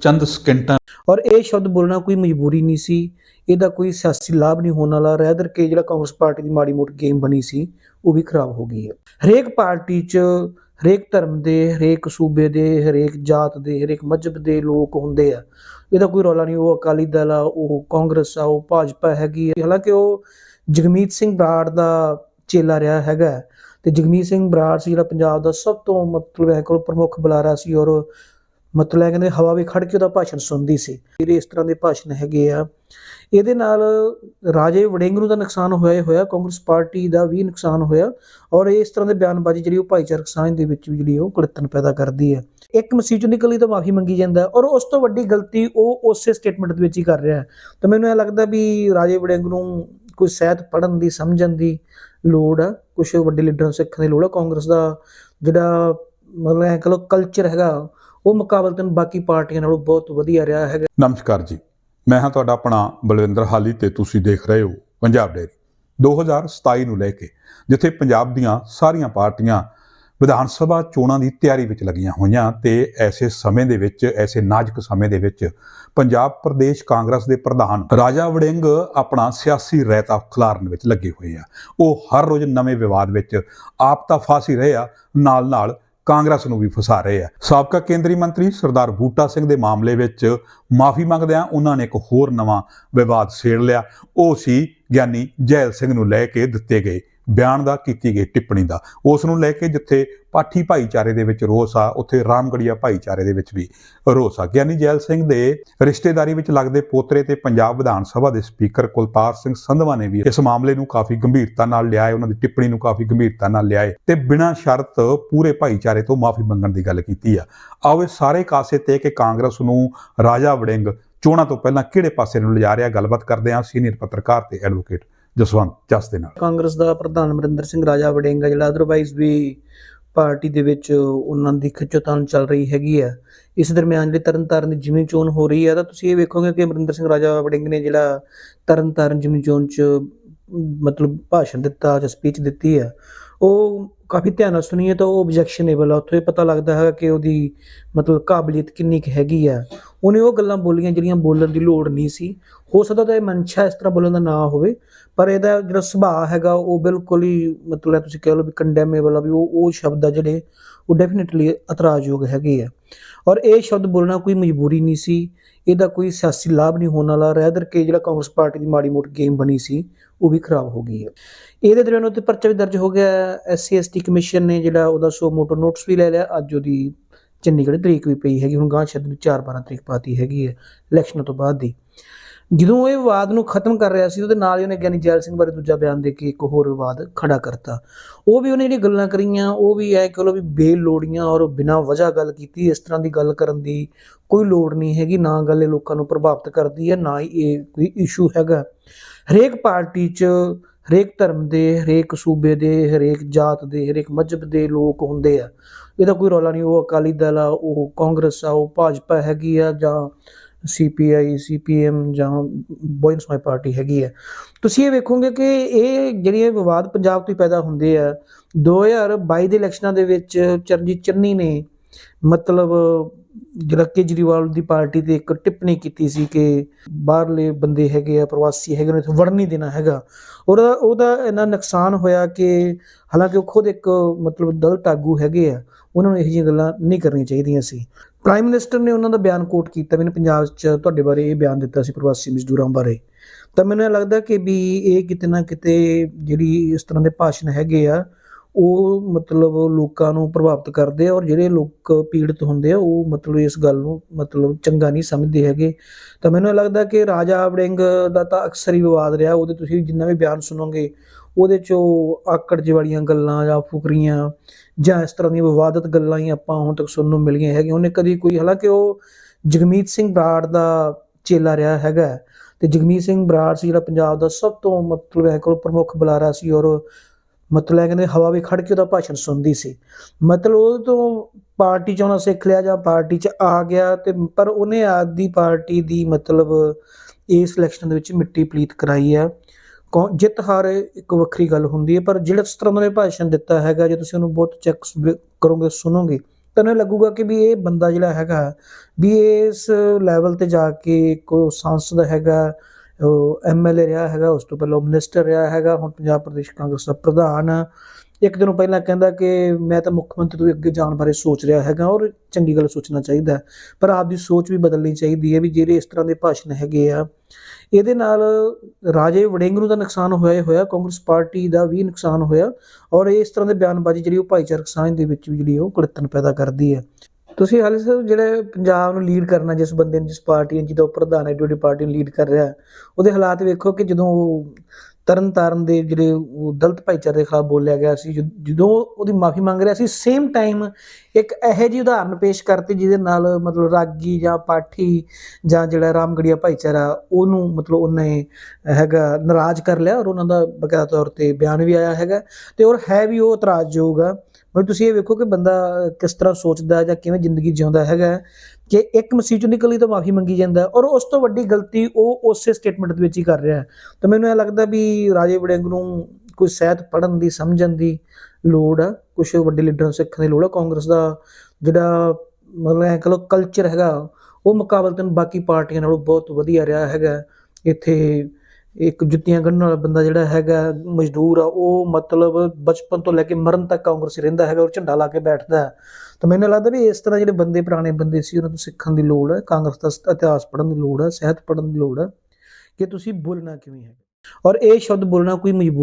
ਚੰਦ ਸਕਿੰਟਾਂ ਔਰ ਇਹ ਸ਼ਬਦ ਬੋਲਣਾ ਕੋਈ ਮਜਬੂਰੀ ਨਹੀਂ ਸੀ। ਇਹਦਾ ਕੋਈ ਸਿਆਸੀ ਲਾਭ ਨਹੀਂ ਹੋਣ ਵਾਲਾ। ਰੈਦਰ ਕਿ ਜਿਹੜਾ ਕਾਂਗਰਸ ਪਾਰਟੀ ਦੀ ਮਾੜੀ ਮੋਟੀ ਗੇਮ ਬਣੀ ਸੀ, ਉਹ ਵੀ ਖਰਾਬ ਹੋ ਗਈ ਹੈ। ਹਰੇਕ ਪਾਰਟੀ 'ਚ, ਹਰੇਕ ਧਰਮ ਦੇ, ਹਰੇਕ ਸੂਬੇ ਦੇ, ਹਰੇਕ ਜਾਤ ਦੇ, ਹਰੇਕ ਮਜ਼ਹਬ ਦੇ ਲੋਕ ਹੁੰਦੇ ਆ। ਇਹਦਾ ਕੋਈ ਰੌਲਾ ਨਹੀਂ, ਉਹ ਅਕਾਲੀ ਦਲ ਆ, ਉਹ ਕਾਂਗਰਸ ਆ, ਉਹ ਭਾਜਪਾ ਹੈਗੀ ਹਾਲਾਂਕਿ ਉਹ ਜਗਮੀਤ ਸਿੰਘ ਬਰਾੜ ਦਾ ਚੇਲਾ ਰਿਹਾ ਹੈਗਾ। ਤੇ ਜਗਮੀਤ ਸਿੰਘ ਬਰਾੜ ਸੀ ਜਿਹੜਾ ਪੰਜਾਬ ਦਾ ਸਭ ਤੋਂ ਮਤਲਬ ਹੈ ਕੋਲ ਪ੍ਰਮੁੱਖ ਬੁਲਾਰਾ ਸੀ ਔਰ ਮਤਲਬ ਹੈ ਕਹਿੰਦੇ ਹਵਾ ਵੀ ਖੜ ਕੇ ਉਹਦਾ ਭਾਸ਼ਣ ਸੁਣਦੀ ਸੀ। ਜਿਹੜੇ ਇਸ ਤਰ੍ਹਾਂ ਦੇ ਭਾਸ਼ਣ ਹੈਗੇ ਆ। ਇਹਦੇ ਨਾਲ ਰਾਜੇ ਵੜਿੰਗ ਨੂੰ ਤਾਂ ਨੁਕਸਾਨ ਹੋਇਆ ਹੋਇਆ, ਕਾਂਗਰਸ ਪਾਰਟੀ ਦਾ ਵੀ ਨੁਕਸਾਨ ਹੋਇਆ ਔਰ ਇਸ ਤਰ੍ਹਾਂ ਦੇ ਬਿਆਨਬਾਜ਼ੀ ਜਿਹੜੀ ਉਹ ਭਾਈਚਾਰਕ ਸਾਂਝ ਦੇ ਵਿੱਚ ਵੀ ਜਿਹੜੀ ਉਹ ਕੁੜਤਨ ਪੈਦਾ ਕਰਦੀ ਹੈ। ਇੱਕ ਮਸੀਹ ਚੋਂ ਨਿਕਲੀ ਤਾਂ ਮਾਫੀ ਮੰਗੀ ਜਾਂਦਾ ਔਰ ਉਸ ਤੋਂ ਵੱਡੀ ਗਲਤੀ ਉਹ ਉਸੇ ਸਟੇਟਮੈਂਟ ਦੇ ਵਿੱਚ ਹੀ ਕਰ ਰਿਹਾ। ਤਾਂ ਮੈਨੂੰ ਇਹ ਲੱਗਦਾ ਵੀ ਰਾਜੇ ਵੜਿੰਗ ਨੂੰ ਕੋਈ ਸਹਿਤ ਪੜਨ ਦੀ, ਸਮਝਣ ਦੀ ਲੋੜ ਆ ਕੁਝ ਵੱਡੇ ਲੀਡਰਾਂ ਨੂੰ ਸਿੱਖਣ ਦੀ ਲੋੜ ਆ। ਕਾਂਗਰਸ ਦਾ ਜਿਹੜਾ ਮਤਲਬ ਹੈ ਕਹੋ ਕਲਚਰ ਹੈਗਾ ਉਹ ਮੁਕਾਬਲਤਨ ਬਾਕੀ ਪਾਰਟੀਆਂ ਨਾਲੋਂ ਬਹੁਤ ਵਧੀਆ ਰਿਹਾ ਹੈਗਾ। ਨਮਸਕਾਰ ਜੀ। ਮੈਂ ਹਾਂ ਤੁਹਾਡਾ ਆਪਣਾ ਬਲਵਿੰਦਰ ਹਾਲੀ ਤੇ ਤੁਸੀਂ ਦੇਖ ਰਹੇ ਹੋ ਪੰਜਾਬ ਡੇਰੀ 2027 ਨੂੰ ਲੈ ਕੇ ਜਿੱਥੇ ਪੰਜਾਬ ਦੀਆਂ ਸਾਰੀਆਂ ਪਾਰਟੀਆਂ ਵਿਧਾਨ ਸਭਾ ਚੋਣਾਂ ਦੀ ਤਿਆਰੀ ਵਿੱਚ ਲੱਗੀਆਂ ਹੋਈਆਂ ਤੇ ਐਸੇ ਸਮੇਂ ਦੇ ਵਿੱਚ, ਐਸੇ ਨਾਜ਼ੁਕ ਸਮੇਂ ਦੇ ਵਿੱਚ ਪੰਜਾਬ ਪ੍ਰਦੇਸ਼ ਕਾਂਗਰਸ ਦੇ ਪ੍ਰਧਾਨ ਰਾਜਾ ਵੜਿੰਗ ਆਪਣਾ ਸਿਆਸੀ ਰਹਿਤਾ ਖਿਲਾਰਨ ਵਿੱਚ ਲੱਗੇ ਹੋਏ ਆ। ਉਹ ਹਰ ਰੋਜ਼ ਨਵੇਂ ਵਿਵਾਦ ਵਿੱਚ ਆਪ ਤਾਂ ਫਾਸੀ ਰਹੇ ਆ ਨਾਲ ਨਾਲ ਕਾਂਗਰਸ ਨੂੰ ਵੀ ਫਸਾ ਰਹੇ ਆ। ਸਾਬਕਾ ਕੇਂਦਰੀ ਮੰਤਰੀ ਸਰਦਾਰ ਬੂਟਾ ਸਿੰਘ ਦੇ ਮਾਮਲੇ ਵਿੱਚ ਮਾਫੀ ਮੰਗਦਿਆਂ ਉਹਨਾਂ ਨੇ ਇੱਕ ਹੋਰ ਨਵਾਂ ਵਿਵਾਦ ਛੇੜ ਲਿਆ। ਉਹ ਸੀ ਗਿਆਨੀ ਜੈਲ ਸਿੰਘ ਨੂੰ ਲੈ ਕੇ ਦਿੱਤੇ ਗਏ ਬਿਆਨ ਦਾ ਕੀਤੀ ਗਈ ਟਿੱਪਣੀ ਦਾ। ਉਸ ਨੂੰ ਲੈ ਕੇ ਜਿੱਥੇ ਪਾਠੀ ਭਾਈਚਾਰੇ ਦੇ ਵਿੱਚ ਰੋਸ ਆ, ਉੱਥੇ ਰਾਮਗੜੀਆ ਭਾਈਚਾਰੇ ਦੇ ਵਿੱਚ ਵੀ ਰੋਸ ਆ। ਗਿਆਨੀ ਜੈਲ ਸਿੰਘ ਦੇ ਰਿਸ਼ਤੇਦਾਰੀ ਵਿੱਚ ਲੱਗਦੇ ਪੋਤਰੇ ਤੇ ਪੰਜਾਬ ਵਿਧਾਨ ਸਭਾ ਦੇ ਸਪੀਕਰ ਕੁਲਤਾਰ ਸਿੰਘ ਸੰਧਵਾ ਨੇ ਵੀ ਇਸ ਮਾਮਲੇ ਨੂੰ ਕਾਫੀ ਗੰਭੀਰਤਾ ਨਾਲ ਲਿਆ ਹੈ ਉਹਨਾਂ ਦੀ ਟਿੱਪਣੀ ਨੂੰ ਕਾਫੀ ਗੰਭੀਰਤਾ ਨਾਲ ਲਿਆ ਹੈ ਤੇ ਬਿਨਾਂ ਸ਼ਰਤ ਪੂਰੇ ਭਾਈਚਾਰੇ ਤੋਂ ਮਾਫੀ ਮੰਗਣ ਦੀ ਗੱਲ ਕੀਤੀ ਆ। ਆਓ ਇਹ ਸਾਰੇ ਕਾਸੇ ਤੇ ਕਿ ਕਾਂਗਰਸ ਨੂੰ ਰਾਜਾ ਵੜਿੰਗ ਚੋਣਾਂ ਤੋਂ ਪਹਿਲਾਂ ਕਿਹੜੇ ਪਾਸੇ ਨੂੰ ਲਿਜਾ ਰਿਹਾ, ਗੱਲਬਾਤ ਕਰਦੇ ਹਾਂ ਸੀਨੀਅਰ ਪੱਤਰਕਾਰ ਤੇ ਐਡਵੋਕੇਟ ਜਸਵੰਤ, ਜਸ ਦੇ ਨਾਲ। ਕਾਂਗਰਸ ਦਾ ਪ੍ਰਧਾਨ ਅਮਰਿੰਦਰ ਸਿੰਘ, ਰਾਜਾ ਵੜਿੰਗ ਜਿਹੜਾ ਅਦਰਵਾਈਜ਼ ਵੀ ਪਾਰਟੀ ਦੇ ਵਿੱਚ ਉਹਨਾਂ ਦੀ ਖਿੱਚੋਤਾਣ ਚੱਲ ਰਹੀ ਹੈਗੀ ਆ ਇਸ ਦਰਮਿਆਨ ਜਿਹੜੀ ਤਰਨਤਾਰਨ ਦੀ ਜਿਮਨੀ ਚੋਣ ਹੋ ਰਹੀ ਹੈ, ਤਾਂ ਤੁਸੀਂ ਇਹ ਵੇਖੋਗੇ ਕਿ ਅਮਰਿੰਦਰ ਸਿੰਘ, ਰਾਜਾ ਵੜਿੰਗ ਨੇ ਜਿਹੜਾ ਤਰਨਤਾਰਨ ਜਿਮਨੀ ਚੋਣ 'ਚ ਮਤਲਬ ਭਾਸ਼ਣ ਦਿੱਤਾ ਜਾਂ ਸਪੀਚ ਦਿੱਤੀ ਆ ਉਹ ਕਾਫੀ ਧਿਆਨ ਨਾਲ ਸੁਣੀਏ ਤਾਂ ਉਹ ਆਬਜੈਕਸ਼ਨੇਬਲ ਆ। ਉੱਥੋਂ ਇਹ ਪਤਾ ਲੱਗਦਾ ਹੈ ਕਿ ਉਹਦੀ ਮਤਲਬ ਕਾਬਲੀਅਤ ਕਿੰਨੀ ਕੁ ਹੈਗੀ ਆ। ਉਹਨੇ ਉਹ ਗੱਲਾਂ ਬੋਲੀਆਂ ਜਿਹੜੀਆਂ ਬੋਲਣ ਦੀ ਲੋੜ ਨਹੀਂ ਸੀ। ਹੋ ਸਕਦਾ ਤਾਂ ਇਹ ਮਨਸ਼ਾ ਇਸ ਤਰ੍ਹਾਂ ਬੋਲਣ ਦਾ ਨਾ ਹੋਵੇ, ਪਰ ਇਹਦਾ ਜਿਹੜਾ ਸੁਭਾਅ ਹੈਗਾ, ਉਹ ਬਿਲਕੁਲ ਹੀ ਮਤਲਬ ਤੁਸੀਂ ਕਹਿ ਲਓ ਵੀ ਕੰਡੈਮੇਬਲ ਆ ਵੀ ਉਹ ਉਹ ਸ਼ਬਦ ਆ ਜਿਹੜੇ ਉਹ ਡੈਫੀਨਿਟਲੀ ਇਤਰਾਜ਼ਯੋਗ ਹੈਗੇ ਆ। ਔਰ ਇਹ ਸ਼ਬਦ ਬੋਲਣਾ ਕੋਈ ਮਜਬੂਰੀ ਨਹੀਂ ਸੀ। ਇਹਦਾ ਕੋਈ ਸਿਆਸੀ ਲਾਭ ਨਹੀਂ ਹੋਣ ਵਾਲਾ। ਰੈਦਰ ਕਿ ਜਿਹੜਾ ਕਾਂਗਰਸ ਪਾਰਟੀ ਦੀ ਮਾੜੀ ਮੋਟੀ ਗੇਮ ਬਣੀ ਸੀ, ਉਹ ਵੀ ਖਰਾਬ ਹੋ ਗਈ ਹੈ ਇਹਦੇ ਦਰਮਿਆਨ ਉੱਤੇ ਪਰਚਾ ਵੀ ਦਰਜ ਹੋ ਗਿਆ ਐਸਸੀ ਐਸਟੀ ਕਮਿਸ਼ਨ ਨੇ ਜਿਹੜਾ ਉਹਦਾ ਸੋ ਮੋਟੋ ਨੋਟਿਸ ਵੀ ਲੈ ਲਿਆ। ਅੱਜ ਉਹਦੀ ਚੰਡੀਗੜ੍ਹ ਤਰੀਕ ਵੀ ਪਈ ਹੈਗੀ, ਹੁਣ ਗਾਂ ਸ਼ਾਇਦ 4 12 ਤਰੀਕ ਪਾਤੀ ਹੈਗੀ ਹੈ ਇਲੈਕਸ਼ਨ ਤੋਂ ਬਾਅਦ ਦੀ। ਜਦੋਂ ਇਹ ਵਿਵਾਦ ਨੂੰ ਖਤਮ ਕਰ ਰਿਹਾ ਸੀ, ਉਹਦੇ ਨਾਲ ਹੀ ਉਹਨੇ ਗਿਆਨੀ ਜੈਲ ਸਿੰਘ ਬਾਰੇ ਦੂਜਾ ਬਿਆਨ ਦੇ ਕੇ ਇੱਕ ਹੋਰ ਵਿਵਾਦ ਖੜਾ ਕਰਤਾ। ਉਹ ਵੀ ਉਹਨੇ ਜਿਹੜੀ ਗੱਲਾਂ ਕਰੀਆਂ, ਉਹ ਵੀ ਐ ਕਹੋ ਵੀ ਬੇਲੋੜੀਆਂ ਔਰ ਬਿਨਾਂ ਵਜ੍ਹਾ ਗੱਲ ਕੀਤੀ, ਇਸ ਤਰ੍ਹਾਂ ਦੀ ਗੱਲ ਕਰਨ ਦੀ ਕੋਈ ਲੋੜ ਨਹੀਂ ਹੈਗੀ, ਨਾ ਗੱਲ ਇਹ ਲੋਕਾਂ ਨੂੰ ਪ੍ਰਭਾਵਿਤ ਕਰਦੀ ਹੈ, ਨਾ ਹੀ ਇਹ ਕੋਈ ਇਸ਼ੂ ਹੈਗਾ। ਹਰੇਕ ਪਾਰਟੀ 'ਚ ਹਰੇਕ ਧਰਮ ਦੇ, ਹਰੇਕ ਸੂਬੇ ਦੇ, ਹਰੇਕ ਜਾਤ ਦੇ, ਹਰੇਕ ਮਜ਼ਹਬ ਦੇ ਲੋਕ ਹੁੰਦੇ ਆ। ਇਹਦਾ ਕੋਈ ਰੌਲਾ ਨਹੀਂ, ਉਹ ਅਕਾਲੀ ਦਲ ਆ, ਉਹ ਕਾਂਗਰਸ ਆ, ਉਹ ਭਾਜਪਾ ਹੈਗੀ ਆ ਜਾਂ ਸੀਪੀਆਈ ਸੀਪੀਐਮ ਜਾਂ ਬੋਇਨ ਸਮਾਈ ਪਾਰਟੀ ਹੈਗੀ ਆ। ਤੁਸੀਂ ਇਹ ਵੇਖੋਗੇ ਕਿ ਇਹ ਜਿਹੜੀਆਂ ਵਿਵਾਦ ਪੰਜਾਬ ਤੋਂ ਹੀ ਪੈਦਾ ਹੁੰਦੇ ਆ। 2022 ਦੇ ਇਲੈਕਸ਼ਨਾਂ ਦੇ ਵਿੱਚ ਚਰਨਜੀਤ ਚੰਨੀ ਨੇ ਮਤਲਬ ਜਿਹੜਾ ਕੇਜਰੀਵਾਲ ਦੀ ਪਾਰਟੀ ਤੇ ਇੱਕ ਟਿੱਪਣੀ ਕੀਤੀ ਸੀ ਕਿ ਬਾਹਰਲੇ ਬੰਦੇ ਹੈਗੇ ਆ, ਪ੍ਰਵਾਸੀ ਹੈਗੇ ਨੇ, ਇੱਥੇ ਵੜਨ ਨਹੀਂ ਦੇਣਾ ਹੈਗਾ। ਉਹਦਾ ਉਹਦਾ ਇੰਨਾ ਨੁਕਸਾਨ ਹੋਇਆ ਕਿ ਹਾਲਾਂਕਿ ਉਹ ਖੁਦ ਇੱਕ ਮਤਲਬ ਦਲਤ ਆਗੂ ਹੈਗੇ ਆ, ਉਹਨਾਂ ਨੂੰ ਇਹੋ ਜਿਹੀਆਂ ਗੱਲਾਂ ਨਹੀਂ ਕਰਨੀਆਂ ਚਾਹੀਦੀਆਂ ਸੀ। ਪ੍ਰਾਈਮ ਮਿਨਿਸਟਰ ਨੇ ਉਹਨਾਂ ਦਾ ਬਿਆਨ ਕੋਟ ਕੀਤਾ ਵੀ ਪੰਜਾਬ 'ਚ ਤੁਹਾਡੇ ਬਾਰੇ ਇਹ ਬਿਆਨ ਦਿੱਤਾ ਸੀ ਪ੍ਰਵਾਸੀ ਮਜ਼ਦੂਰਾਂ ਬਾਰੇ। ਤਾਂ ਮੈਨੂੰ ਇਹ ਲੱਗਦਾ ਕਿ ਵੀ ਇਹ ਕਿਤੇ ਨਾ ਕਿਤੇ ਜਿਹੜੀ ਇਸ ਤਰ੍ਹਾਂ ਦੇ ਭਾਸ਼ਣ ਹੈਗੇ ਆ ਉਹ ਮਤਲਬ ਲੋਕਾਂ ਨੂੰ ਪ੍ਰਭਾਵਿਤ ਕਰਦੇ ਆ ਔਰ ਜਿਹੜੇ ਲੋਕ ਪੀੜਤ ਹੁੰਦੇ ਆ, ਉਹ ਮਤਲਬ ਇਸ ਗੱਲ ਨੂੰ ਮਤਲਬ ਚੰਗਾ ਨਹੀਂ ਸਮਝਦੇ ਹੈਗੇ। ਤਾਂ ਮੈਨੂੰ ਇਹ ਲੱਗਦਾ ਕਿ ਰਾਜਾ ਵੜਿੰਗ ਦਾ ਤਾਂ ਅਕਸਰ ਹੀ ਵਿਵਾਦ ਰਿਹਾ, ਉਹਦੇ ਤੁਸੀਂ ਜਿੰਨਾ ਵੀ ਬਿਆਨ ਸੁਣੋਗੇ, ਉਹਦੇ ਚੋਂ ਆਕੜ ਜਿਹੀ ਵਾਲੀਆਂ ਗੱਲਾਂ ਜਾਂ ਫੁਕਰੀਆਂ ਜਾਂ ਇਸ ਤਰ੍ਹਾਂ ਦੀਆਂ ਵਿਵਾਦਤ ਗੱਲਾਂ ਹੀ ਆਪਾਂ ਹੁਣ ਤੱਕ ਸੁਣਨ ਨੂੰ ਮਿਲੀਆਂ ਹੈਗੀਆਂ। ਉਹਨੇ ਕਦੀ ਕੋਈ, ਹਾਲਾਂਕਿ ਉਹ ਜਗਮੀਤ ਸਿੰਘ ਬਰਾੜ ਦਾ ਚੇਲਾ ਰਿਹਾ ਹੈਗਾ, ਤੇ ਜਗਮੀਤ ਸਿੰਘ ਬਰਾੜ ਸੀ ਜਿਹੜਾ ਪੰਜਾਬ ਦਾ ਸਭ ਤੋਂ ਮਤਲਬ ਹੈ ਕੋਲ ਪ੍ਰਮੁੱਖ ਬੁਲਾਰਾ ਸੀ ਔਰ ਮਤਲਬ ਕਹਿੰਦੇ ਹਵਾ ਵਿੱਚ ਖੜ ਕੇ ਉਹਦਾ ਭਾਸ਼ਣ ਸੁਣਦੀ ਸੀ। ਮਤਲਬ ਉਹ ਤੋਂ ਪਾਰਟੀ ਚ ਉਹਨਾਂ ਸਿੱਖ ਲਿਆ ਜਾਂ ਪਾਰਟੀ ਚ ਆ ਗਿਆ ਤੇ ਪਰ ਉਹਨੇ ਆਦੀ ਪਾਰਟੀ ਦੀ ਮਤਲਬ ਇਸ ਇਲੈਕਸ਼ਨ ਦੇ ਵਿੱਚ ਮਿੱਟੀ ਪਲੀਤ ਕਰਾਈ ਹੈ। ਜਿੱਤ ਹਾਰ ਇੱਕ ਵੱਖਰੀ ਗੱਲ ਹੁੰਦੀ ਹੈ, ਪਰ ਜਿਹੜਾ ਇਸ ਤਰ੍ਹਾਂ ਦਾ ਉਹਨੇ ਭਾਸ਼ਣ ਦਿੱਤਾ ਹੈਗਾ, ਜੇ ਤੁਸੀਂ ਉਹਨੂੰ ਬਹੁਤ ਚੈੱਕ ਕਰੋਗੇ, ਸੁਣੋਗੇ ਤੁਹਾਨੂੰ ਇਹ ਲੱਗੂਗਾ ਕਿ ਵੀ ਇਹ ਬੰਦਾ ਜਿਹੜਾ ਹੈਗਾ, ਵੀ ਇਸ ਲੈਵਲ ਤੇ ਜਾ ਕੇ ਕੋ ਸੰਸਦ ਹੈਗਾ ਐਮਐਲਏ ਰਿਹਾ ਹੈਗਾ, ਉਸ ਤੋਂ ਪਹਿਲਾਂ ਮਿਨਿਸਟਰ ਰਿਹਾ ਹੈਗਾ, ਹੁਣ ਪੰਜਾਬ ਪ੍ਰਦੇਸ਼ ਕਾਂਗਰਸ ਦਾ ਪ੍ਰਧਾਨ ਇੱਕ ਦਿਨ ਪਹਿਲਾਂ ਕਹਿੰਦਾ ਕਿ ਮੈਂ ਤਾਂ ਮੁੱਖ ਮੰਤਰੀ ਤੋਂ ਅੱਗੇ ਜਾਣ ਬਾਰੇ ਸੋਚ ਰਿਹਾ ਹੈਗਾ ਔਰ ਚੰਗੀ ਗੱਲ ਸੋਚਣਾ ਚਾਹੀਦਾ ਹੈ। ਪਰ ਆਪਦੀ ਸੋਚ ਵੀ ਬਦਲਣੀ ਚਾਹੀਦੀ ਹੈ ਵੀ ਜਿਹੜੇ ਇਸ ਤਰ੍ਹਾਂ ਦੇ ਭਾਸ਼ਣ ਹੈਗੇ ਆ, ਇਹਦੇ ਨਾਲ ਰਾਜੇ ਵੜਿੰਗ ਨੂੰ ਤਾਂ ਨੁਕਸਾਨ ਹੋਇਆ ਹੀ ਹੋਇਆ, ਕਾਂਗਰਸ ਪਾਰਟੀ ਦਾ ਵੀ ਨੁਕਸਾਨ ਹੋਇਆ ਔਰ ਇਸ ਤਰ੍ਹਾਂ ਦੇ ਬਿਆਨਬਾਜ਼ੀ ਜਿਹੜੀ ਉਹ ਭਾਈਚਾਰਕ ਸਾਂਝ ਦੇ ਵਿੱਚ ਵੀ ਜਿਹੜੀ ਉਹ ਕੁੜਤਨ ਪੈਦਾ ਕਰਦੀ ਹੈ ਤੁਸੀਂ ਹਾਲੇ ਸਰ ਜਿਹੜੇ ਪੰਜਾਬ ਨੂੰ ਲੀਡ ਕਰਨਾ, ਜਿਸ ਬੰਦੇ ਨੇ, ਜਿਸ ਪਾਰਟੀ ਨੇ, ਜਿਹਦਾ ਉਹ ਪ੍ਰਧਾਨ ਹੈ, ਜਿਹੜੀ ਪਾਰਟੀ ਨੂੰ ਲੀਡ ਕਰ ਰਿਹਾ ਉਹਦੇ ਹਾਲਾਤ ਵੇਖੋ ਕਿ ਜਦੋਂ ਉਹ ਤਰਨ ਤਾਰਨ ਦੇ ਜਿਹੜੇ ਉਹ ਦਲਿਤ ਭਾਈਚਾਰੇ ਦੇ ਖਿਲਾਫ ਬੋਲਿਆ ਗਿਆ ਸੀ, ਜਦੋਂ ਉਹਦੀ ਮਾਫੀ ਮੰਗ ਰਿਹਾ ਸੀ ਸੇਮ ਟਾਈਮ ਇੱਕ ਇਹੋ ਜਿਹੀ ਉਦਾਹਰਨ ਪੇਸ਼ ਕਰਤੀ, ਜਿਹਦੇ ਨਾਲ ਮਤਲਬ ਰਾਗੀ ਜਾਂ ਪਾਠੀ ਜਾਂ ਜਿਹੜਾ ਰਾਮਗੜੀਆ ਭਾਈਚਾਰਾ, ਉਹਨੂੰ ਮਤਲਬ ਉਹਨੇ ਹੈਗਾ ਨਾਰਾਜ਼ ਕਰ ਲਿਆ ਔਰ ਉਹਨਾਂ ਦਾ ਬਕਾਇਦਾ ਤੌਰ ਤੇ ਬਿਆਨ ਵੀ ਆਇਆ ਹੈਗਾ ਤੇ ਔਰ ਹੈ ਵੀ ਉਹ ਇਤਰਾਜ਼ਯੋਗ ਆ। ਮਤਲਬ ਤੁਸੀਂ ਇਹ ਵੇਖੋ ਕਿ ਬੰਦਾ ਕਿਸ ਤਰ੍ਹਾਂ ਸੋਚਦਾ ਜਾਂ ਕਿਵੇਂ ਜ਼ਿੰਦਗੀ ਜਿਉਂਦਾ ਹੈਗਾ ਕਿ ਇੱਕ ਮਸੀਹ ਚੋਂ ਨਿਕਲੀ ਤਾਂ ਮਾਫੀ ਮੰਗੀ ਜਾਂਦਾ ਔਰ ਉਸ ਤੋਂ ਵੱਡੀ ਗਲਤੀ ਉਹ ਉਸੇ ਸਟੇਟਮੈਂਟ ਦੇ ਵਿੱਚ ਹੀ ਕਰ ਰਿਹਾ ਹੈ। ਤਾਂ ਮੈਨੂੰ ਇਹ ਲੱਗਦਾ ਵੀ ਰਾਜੇ ਵੜਿੰਗ ਨੂੰ ਕੋਈ ਸਹਿਤ ਪੜਨ ਦੀ, ਸਮਝਣ ਦੀ ਲੋੜ ਆ ਕੁਝ ਵੱਡੇ ਲੀਡਰਾਂ ਨੂੰ ਸਿੱਖਣ ਦੀ ਲੋੜ ਆ ਕਾਂਗਰਸ ਦਾ ਜਿਹੜਾ ਮਤਲਬ ਇਹ ਕਹ ਲੋ ਕਲਚਰ ਹੈਗਾ, ਉਹ ਮੁਕਾਬਲਤਨ ਬਾਕੀ ਪਾਰਟੀਆਂ ਨਾਲੋਂ ਬਹੁਤ ਵਧੀਆ ਰਿਹਾ ਹੈਗਾ ਇੱਥੇ ਇੱਕ ਜੁੱਤੀਆਂ ਕੱਢਣ ਵਾਲਾ ਬੰਦਾ ਜਿਹੜਾ ਹੈਗਾ ਮਜ਼ਦੂਰ ਆ, ਉਹ ਮਤਲਬ ਬਚਪਨ ਤੋਂ ਲੈ ਕੇ ਮਰਨ ਤੱਕ ਕਾਂਗਰਸ ਰਹਿੰਦਾ ਹੈਗਾ ਔਰ ਝੰਡਾ ਲਾ ਕੇ ਬੈਠਦਾ ਹੈ। ਤਾਂ ਮੈਨੂੰ ਲੱਗਦਾ ਵੀ ਇਸ ਤਰ੍ਹਾਂ ਜਿਹੜੇ ਬੰਦੇ, ਪੁਰਾਣੇ ਬੰਦੇ ਸੀ, ਉਹਨਾਂ ਤੋਂ ਸਿੱਖਣ ਦੀ ਲੋੜ ਹੈ, ਕਾਂਗਰਸ ਦਾ ਇਤਿਹਾਸ ਪੜ੍ਹਨ ਦੀ ਲੋੜ ਹੈ, ਸਿਹਤ ਪੜ੍ਹਨ ਦੀ ਲੋੜ ਹੈ ਕਿ ਤੁਸੀਂ ਬੋਲਣਾ ਕਿਵੇਂ ਹੈ ਔਰ ਇਹ ਸ਼ਬਦ ਬੋਲਣਾ ਕੋਈ ਮਜਬੂਰ